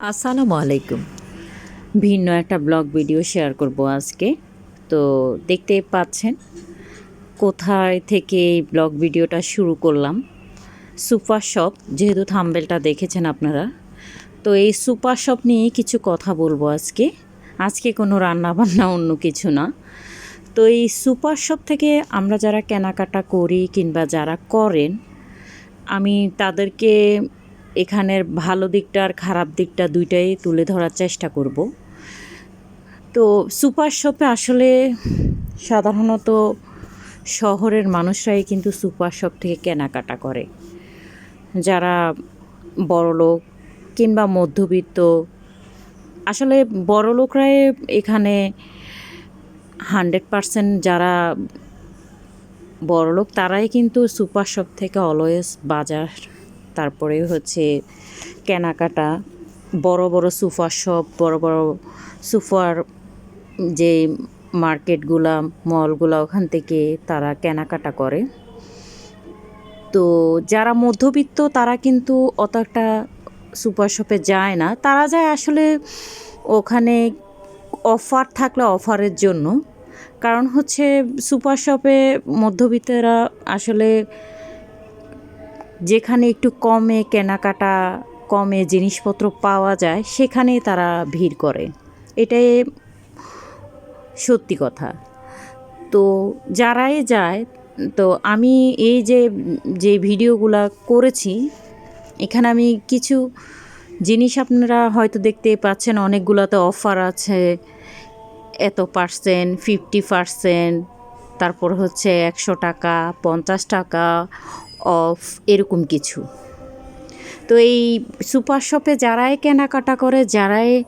আসসালামু আলাইকুম। ভিন্ন একটা ব্লগ ভিডিও শেয়ার করব আজকে। তো দেখতে পাচ্ছেন, কোথায় থেকে এই ব্লগ ভিডিওটা শুরু করলাম। সুপার শপ, যেহেতু থাম্বেলটা দেখেছেন আপনারা। তো এই সুপার শপ নিয়ে কিছু কথা বলব আজকে। আজকে কোনো রান্না বান্না অন্য কিছু না। তো এই সুপার শপ থেকে আমরা যারা কেনাকাটা করি কিংবা যারা করেন, আমি তাদেরকে এখানের ভালো দিকটা আর খারাপ দিকটা দুইটাই তুলে ধরার চেষ্টা করব। তো সুপার শপে আসলে সাধারণত শহরের মানুষরাই কিন্তু সুপার শপ থেকে কেনাকাটা করে। যারা বড়লোক কিংবা মধ্যবিত্ত, আসলে বড়লোকরাই এখানে হান্ড্রেড পারসেন্ট যারা বড়লোক তারাই কিন্তু সুপার শপ থেকে অলওয়েজ বাজার তারপরে হচ্ছে কেনাকাটা, বড় বড় সুপার শপ, বড় বড় সুপার যে মার্কেটগুলা মলগুলা ওখান থেকে তারা কেনাকাটা করে। তো যারা মধ্যবিত্ত তারা কিন্তু অত একটা সুপার শপে যায় না। তারা যায় আসলে ওখানে অফার থাকলে অফারের জন্য। কারণ হচ্ছে সুপার শপে মধ্যবিত্তরা আসলে যেখানে একটু কমে কেনাকাটা, কমে জিনিসপত্র পাওয়া যায়, সেখানেই তারা ভিড় করে। এটাই সত্যি কথা। তো যারাই যায়, তো আমি এই যে যে ভিডিওগুলো করেছি, এখানে আমি কিছু জিনিস আপনারা হয়তো দেখতে পাচ্ছেন, অনেকগুলোতে অফার আছে, এত পার্সেন্ট, ফিফটি পার্সেন্ট, তারপর হচ্ছে একশো টাকা, পঞ্চাশ টাকা অফ এরকম কিছু। তো এই সুপার শপে যারাই কেনাকাটা করে, যারাই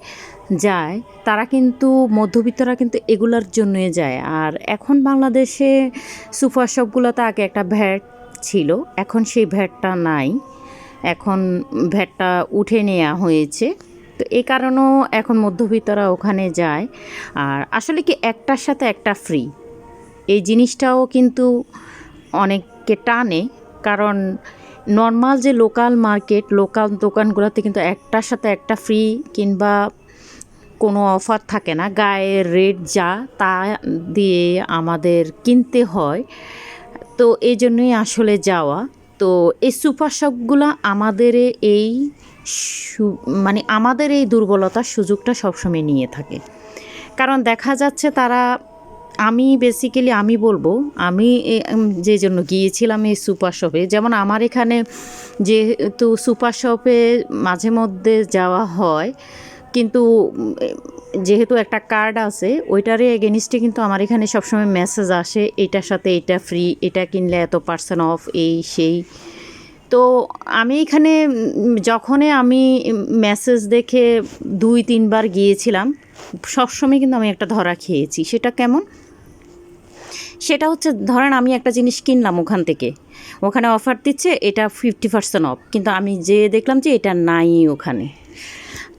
যায়, তারা কিন্তু, মধ্যবিত্তরা কিন্তু এগুলার জন্যই যায়। আর এখন বাংলাদেশে সুপার শপগুলোতে আগে একটা ভ্যাট ছিল, এখন সেই ভ্যাটটা নাই। এখন ভ্যাটটা উঠে নেওয়া হয়েছে। তো এই কারণেও এখন মধ্যবিত্তরা ওখানে যায়। আর আসলে কি একটার সাথে একটা ফ্রি এই জিনিসটাও কিন্তু অনেককে টানে। কারণ নর্মাল যে লোকাল মার্কেট লোকাল দোকানগুলোতে কিন্তু একটার সাথে একটা ফ্রি কিংবা কোনো অফার থাকে না। গায়ের রেট যা তা দিয়ে আমাদের কিনতে হয়। তো এই জন্যই আসলে যাওয়া। তো এই সুপার শপগুলো আমাদের এই মানে আমাদের এই দুর্বলতার সুযোগটা সবসময় নিয়ে থাকে। কারণ দেখা যাচ্ছে তারা আমি বেসিক্যালি আমি বলব, আমি যে জন্য গিয়েছিলাম এই সুপার শপে, যেমন আমার এখানে যেহেতু সুপার শপে মাঝে মধ্যে যাওয়া হয়, কিন্তু যেহেতু একটা কার্ড আছে ওইটারে এগেনিস্টে কিন্তু আমার এখানে সবসময় মেসেজ আসে, এটার সাথে এটা ফ্রি এটা কিনলে এত পার্সেন্ট অফ এই, সেই। তো আমি এখানে যখনই আমি মেসেজ দেখে দুই, তিনবার গিয়েছিলাম, সবসময় কিন্তু আমি একটা ধরা খেয়েছি, সেটা কেমন? সেটা হচ্ছে, ধরেন আমি একটা জিনিস কিনলাম ওখান থেকে। ওখানে অফার দিচ্ছে, এটা ফিফটি পার্সেন্ট অফ কিন্তু আমি যে দেখলাম যে এটা নাই ওখানে।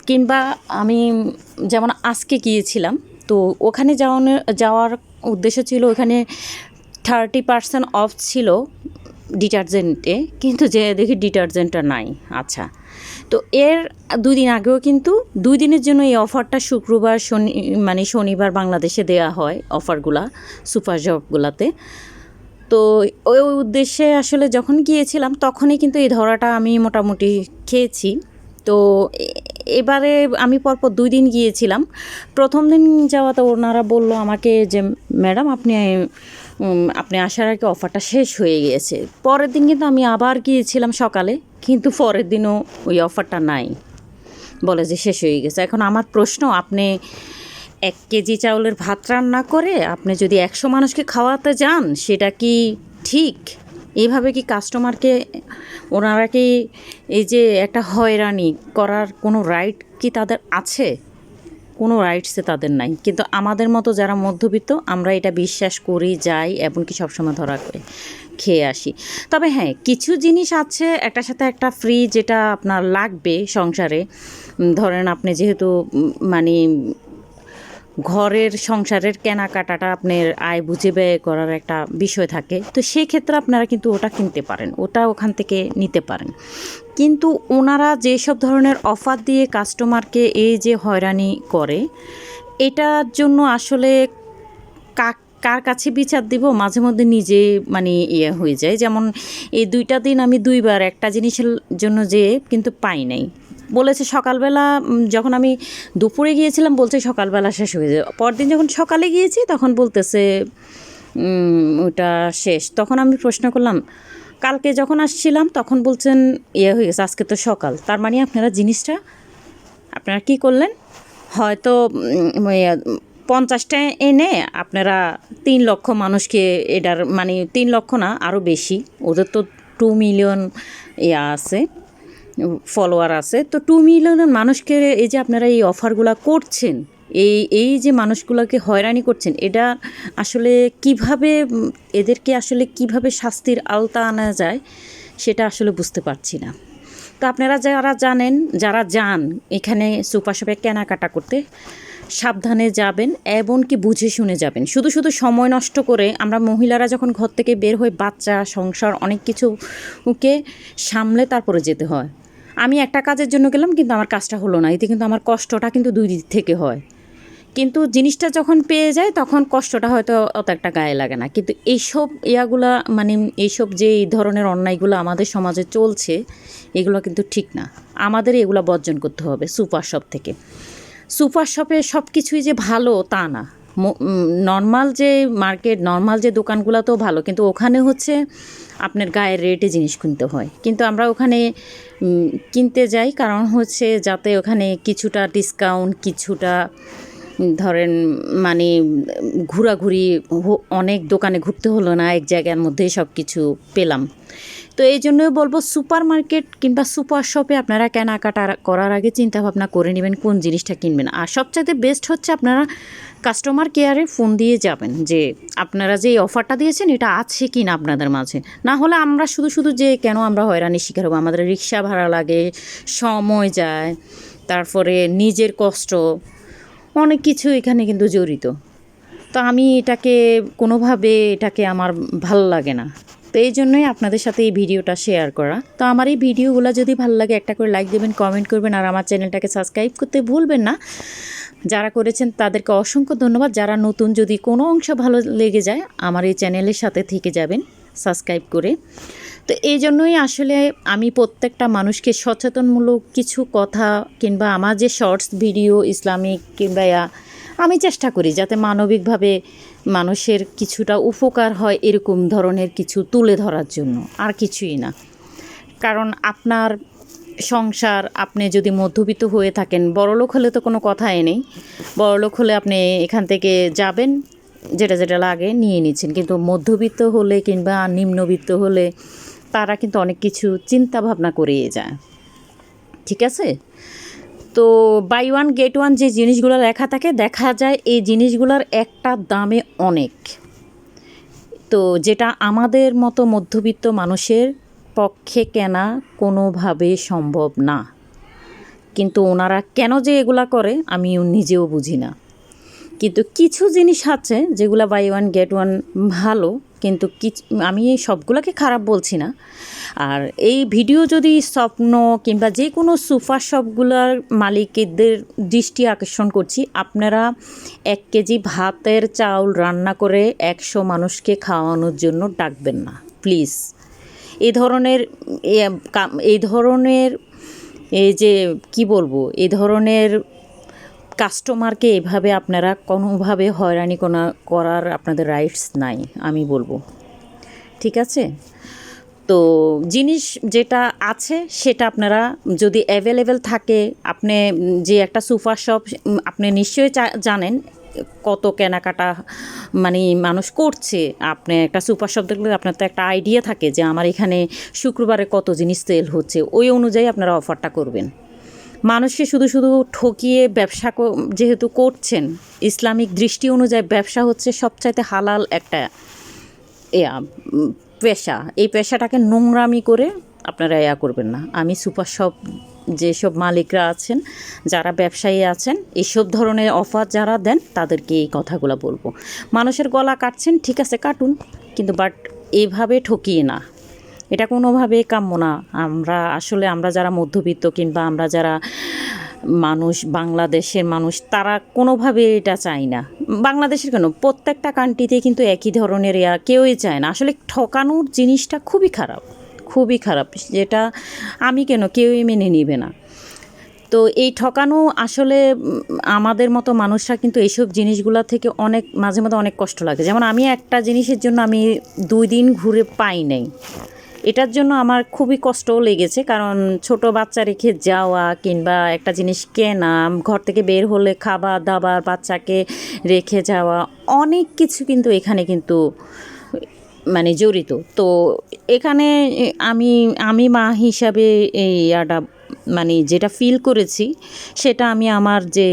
কিংবা আমি যেমন আজকে গিয়েছিলাম, তো ওখানে যাওয়ানো, যাওয়ার উদ্দেশ্য ছিল ওখানে থার্টি পার্সেন্ট অফ ছিল ডিটারজেন্টে কিন্তু যে দেখি ডিটারজেন্টটা নাই আচ্ছা। তো এর দুই দিন আগেও কিন্তু দুই দিনের জন্য এই অফারটা শুক্রবার, শনি মানে শনিবার বাংলাদেশে দেয়া হয় অফারগুলা, সুপার জবগুলাতে। তো ওই উদ্দেশ্যে আসলে যখন গিয়েছিলাম তখনই কিন্তু এই ধরাটা আমি মোটামুটি খেয়েছি। তো এবারে আমি পরপর দুই দিন গিয়েছিলাম। প্রথম দিন যাওয়াতে ওনারা বলল আমাকে যে, ম্যাডাম, আপনি আপনি আসার আগে অফারটা শেষ হয়ে গিয়েছে। পরের দিন কিন্তু আমি আবার গিয়েছিলাম সকালে, কিন্তু পরের দিনও ওই অফারটা নাই। বলে যে শেষ হয়ে গেছে। এখন আমার প্রশ্ন, আপনি এক কেজি চাউলের ভাত রান্না করে আপনি যদি একশো মানুষকে খাওয়াতে যান, সেটা কি ঠিক? এইভাবে কি কাস্টমারকে, ওনারা কি এই যে একটা হয়রানি করার কোনো রাইট কি তাদের আছে? কোনো রাইটসে তাদের নাই। কিন্তু আমাদের মতো যারা মধ্যবিত্ত, আমরা এটা বিশ্বাস করি, যাই, এমনকি সবসময় ধরা করে খেয়ে আসি। তবে হ্যাঁ কিছু জিনিস আছে একটা সাথে একটা ফ্রি যেটা আপনার লাগবে সংসারে। ধরেন আপনি যেহেতু মানে ঘরের সংসারের কেনাকাটাটা আপনার আয় বুঝে ব্যয় করার একটা বিষয় থাকে। তো সেই ক্ষেত্রে আপনারা কিন্তু ওটা কিনতে পারেন, ওটা ওখান থেকে নিতে পারেন। কিন্তু ওনারা যেসব ধরনের অফার দিয়ে কাস্টমারকে এই যে হয়রানি করে, এটার জন্য আসলে কাক কার কাছে বিচার দিব? মাঝে মধ্যে নিজে মানে ইয়ে হয়ে যায়। যেমন এই দুইটা দিন আমি দুইবার একটা জিনিসের জন্য যে কিন্তু পাই নাই। বলেছে সকালবেলা যখন আমি দুপুরে গিয়েছিলাম, বলছে সকালবেলা শেষ হয়ে যায়। পরদিন যখন সকালে গিয়েছি, তখন বলতেছে ওটা শেষ। তখন আমি প্রশ্ন করলাম, কালকে যখন আসছিলাম, তখন বলছেন ইয়ে হয়ে গেছে, আজকে তো সকাল। তার মানে আপনারা জিনিসটা, আপনারা কি করলেন? হয়তো পঞ্চাশটা এনে আপনারা তিন লক্ষ মানুষকে এটার মানে তিন লক্ষ না আরও বেশি। ওদের তো টু মিলিয়ন ইয়া আছে। ফলোয়ার আছে। তো টু মিলিয়ন মানুষকে এই যে আপনারা এই অফারগুলো করছেন, এই এই যে মানুষগুলোকে হয়রানি করছেন, এটা আসলে কীভাবে, এদেরকে আসলে কীভাবে শাস্তির আওতা আনা যায়, সেটা আসলে বুঝতে পারছি না। তো আপনারা যারা জানেন, যারা যান এখানে সুপার শপে কেনাকাটা করতে, সাবধানে যাবেন এমনকি বুঝে শুনে যাবেন। শুধু শুধু সময় নষ্ট করে আমরা মহিলারা যখন ঘর থেকে বের হয়ে বাচ্চা, সংসার, অনেক কিছুকে সামলে তারপরে যেতে হয়। আমি একটা কাজের জন্য গেলাম, কিন্তু আমার কাজটা হলো না। এতে কিন্তু আমার কষ্টটা কিন্তু দুই দিক থেকে হয়। কিন্তু জিনিসটা যখন পেয়ে যায়, তখন কষ্টটা হয়তো অত একটা গায়ে লাগে না। কিন্তু এইসব ইয়াগুলা মানে এইসব যে এই ধরনের অন্যায়গুলো আমাদের সমাজে চলছে, এগুলো কিন্তু ঠিক না। আমাদের এগুলো বর্জন করতে হবে সুপার শপ থেকে। সুপার শপে সব কিছুই যে ভালো, তা না। নর্মাল যে মার্কেট, নর্মাল যে দোকানগুলো তো ভালো, কিন্তু ওখানে হচ্ছে আপনার গায়ের রেটে জিনিস কিনতে হয়। কিন্তু আমরা ওখানে কিনতে যাই কারণ হচ্ছে যাতে ওখানে কিছুটা ডিসকাউন্ট কিছুটা ধরেন মানে ঘোরাঘুরি অনেক দোকানে ঘুরতে হলো না, এক জায়গার মধ্যেই সব কিছু পেলাম। তো এই জন্যই বলব সুপার মার্কেট কিংবা সুপার শপে আপনারা কেনাকাটা করার আগে চিন্তা ভাবনা করে নেবেন কোন জিনিসটা কিনবেন। আর সবচাইতে বেস্ট হচ্ছে আপনারা কাস্টমার কেয়ারে ফোন দিয়ে যাবেন যে আপনারা যে অফারটা দিয়েছেন এটা আছে কি না আপনাদের মাঝে। না হলে আমরা শুধু শুধু যে কেন আমরা হয়রানির শিকার হব, আমাদের রিক্সা ভাড়া লাগে, সময় যায়, তারপরে নিজের কষ্ট, অনেক কিছু এখানে কিন্তু জড়িত। তো আমি এটাকে কোনোভাবে এটাকে আমার ভালো লাগে না। তো এই জন্যই আপনাদের সাথে এই ভিডিওটা শেয়ার করা। তো আমার এই ভিডিওগুলো যদি ভালো লাগে একটা করে লাইক দেবেন কমেন্ট করবেন, আর আমার চ্যানেলটাকে সাবস্ক্রাইব করতে ভুলবেন না। যারা করেছেন তাদেরকে অসংখ্য ধন্যবাদ। যারা নতুন যদি কোনো অংশ ভালো লেগে যায়, আমার এই চ্যানেলের সাথে থেকে যাবেন সাবস্ক্রাইব করে। তো এই জন্যই আসলে আমি প্রত্যেকটা মানুষকে সচেতনমূলক কিছু কথা কিংবা আমার যে শর্টস ভিডিও ইসলামিক কিংবা আমি চেষ্টা করি যাতে মানবিকভাবে মানুষের কিছুটা উপকার হয় এরকম ধরনের কিছু তুলে ধরার জন্য, আর কিছুই না। কারণ আপনার সংসার, আপনি যদি মধ্যবিত্ত হয়ে থাকেন, বড়লোক হলে তো কোনো কথাই নেই। বড়লোক হলে আপনি এখান থেকে যাবেন, যেটা যেটা লাগে নিয়ে নিচ্ছেন। কিন্তু মধ্যবিত্ত হলে কিংবা নিম্নবিত্ত হলে তারা কিন্তু অনেক কিছু চিন্তা ভাবনা করিয়ে যায়। ঠিক আছে? তো বাই ওয়ান গেট ওয়ান যে জিনিসগুলো লেখা থাকে, দেখা যায় এই জিনিসগুলোর একটা দামে অনেক। তো যেটা আমাদের মতো মধ্যবিত্ত মানুষের পক্ষে কেনা কোনোভাবে সম্ভব না। কিন্তু ওনারা কেন যে এগুলা করে, আমি নিজেও বুঝি না। কিন্তু কিছু জিনিস আছে যেগুলো বাই ওয়ান গেট ওয়ান ভালো কিন্তু কিছু আমি এই সবগুলোকে খারাপ বলছি না। আর এই ভিডিও যদি স্বপ্ন কিংবা যে কোনো সুপার শপগুলোর মালিকদের দৃষ্টি আকর্ষণ করছি, আপনারা এক কেজি ভাতের চাউল রান্না করে একশো মানুষকে খাওয়ানোর জন্য ডাকবেন না, প্লিজ। এ ধরনের এই ধরনের এই যে কি বলব, এ ধরনের কাস্টমারকে এভাবে আপনারা কোনোভাবে হয়রানি কোনা- করার আপনাদের রাইটস নাই, আমি বলব। ঠিক আছে? তো জিনিস যেটা আছে, সেটা আপনারা যদি অ্যাভেলেবেল থাকে, আপনি যে একটা সুপার শপ আপনি নিশ্চয়ই জানেন কত কেনাকাটা মানে মানুষ করছে। আপনি একটা সুপার শপ দেখলে আপনার তো একটা আইডিয়া থাকে যে আমার এখানে শুক্রবারে কত জিনিস সেল হচ্ছে, ওই অনুযায়ী আপনারা অফারটা করবেন। মানুষকে শুধু শুধু ঠকিয়ে ব্যবসা যেহেতু করছেন, ইসলামিক দৃষ্টি অনুযায়ী ব্যবসা হচ্ছে সবচাইতে হালাল একটা, ইয়া পেশা। এই পেশাটাকে নোংরামি করে আপনারা ইয়া করবেন না। আমি সুপার শপ যেসব মালিকরা আছেন, যারা ব্যবসায়ী আছেন এইসব ধরনের অফার যারা দেন, তাদেরকে এই কথাগুলো বলব। মানুষের গলা কাটছেন, ঠিক আছে, কাটুন, কিন্তু বাট এভাবে ঠকিয়ে না। এটা কোনোভাবে কাম্য না। আমরা আসলে আমরা যারা মধ্যবিত্ত কিংবা আমরা যারা মানুষ, বাংলাদেশের মানুষ, তারা কোনোভাবে এটা চায় না। বাংলাদেশের কেন? প্রত্যেকটা কান্ট্রিতে কিন্তু একই ধরনের ইয়া কেউই চায় না। আসলে ঠকানোর জিনিসটা খুবই খারাপ খুবই খারাপ। যেটা আমি কেন? কেউই মেনে নিবে না। তো এই ঠকানো আসলে আমাদের মতো মানুষরা কিন্তু এইসব জিনিসগুলো থেকে অনেক, মাঝে মাঝে অনেক কষ্ট লাগে। যেমন আমি একটা জিনিসের জন্য আমি দুই দিন ঘুরে পাই নাই। এটার জন্য আমার খুবই কষ্টও লেগেছে, কারণ ছোট বাচ্চা রেখে যাওয়া কিংবা একটা জিনিস কেনা, ঘর থেকে বের হলে খাবার দাবার বাচ্চাকে রেখে যাওয়া, অনেক কিছু কিন্তু এখানে কিন্তু মানে জড়িত। তো এখানে আমি আমি মা হিসাবে এই ইয়াটা মানে যেটা ফিল করেছি, সেটা আমি আমার যে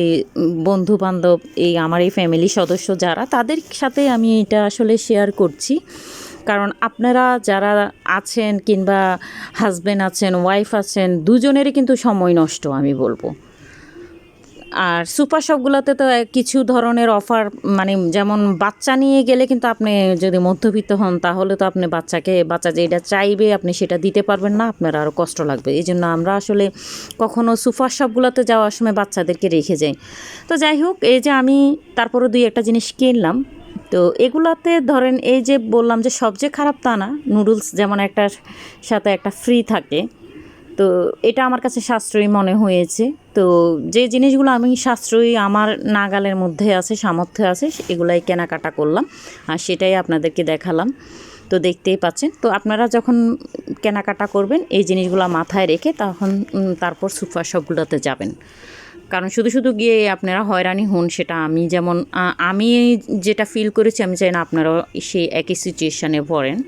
বন্ধু বান্ধব এই আমার এই ফ্যামিলি সদস্য যারা, তাদের সাথে আমি এটা আসলে শেয়ার করছি। কারণ আপনারা যারা আছেন কিংবা হাজব্যান্ড আছেন ওয়াইফ আছেন, দুজনেরই কিন্তু সময় নষ্ট, আমি বলব। আর সুপার শপগুলোতে তো কিছু ধরনের অফার মানে যেমন বাচ্চা নিয়ে গেলে কিন্তু আপনি যদি মধ্যবিত্ত হন, তাহলে তো আপনি বাচ্চাকে, বাচ্চা যেটা চাইবে, আপনি সেটা দিতে পারবেন না, আপনার আরও কষ্ট লাগবে। এই জন্য আমরা আসলে কখনো সুপার শপগুলোতে যাওয়ার সময় বাচ্চাদেরকে রেখে যাই। তো যাই হোক, এই যে আমি তারপরে দুই একটা জিনিস কিনলাম। তো এগুলাতে ধরেন এই যে বললাম যে সবচেয়ে খারাপ তা না নুডলস যেমন একটা সাথে একটা ফ্রি থাকে, তো এটা আমার কাছে সাশ্রয়ী মনে হয়েছে। তো যে জিনিসগুলো আমি সাশ্রয়ী আমার নাগালের মধ্যে আছে, সামর্থ্য আছে, এগুলাই কেনাকাটা করলাম আর সেটাই আপনাদেরকে দেখালাম। তো দেখতেই পাচ্ছেন, তো আপনারা যখন কেনাকাটা করবেন, এই জিনিসগুলো মাথায় রেখে তখন তারপর সুপার শপগুলোতে যাবেন। কারণ শুধু শুধু গিয়ে আপনারা হয়রানি হন সেটা আমি যেমন আমি যেটা ফিল করেছি আমি চাই না আপনারাও সেই একই সিচুয়েশানে পড়েন।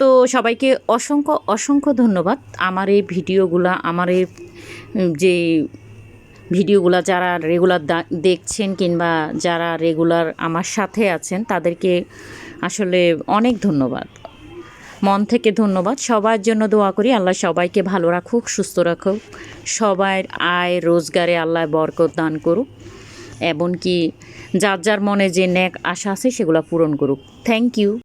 তো সবাইকে অসংখ্য অসংখ্য ধন্যবাদ। আমার এই ভিডিওগুলা, আমার এই যে ভিডিওগুলো যারা রেগুলার দেখছেন কিংবা যারা রেগুলার আমার সাথে আছেন তাদেরকে আসলে অনেক ধন্যবাদ। মন থেকে ধন্যবাদ। সবার জন্য দোয়া করি, আল্লাহ সবাইকে ভালো রাখুক, সুস্থ রাখুক। সবার আয় রোজগারে আল্লাহ বরকত দান করুক, এমনকি যার যার মনে যে ন্যাক আশা আছে সেগুলো পূরণ করুক। Thank you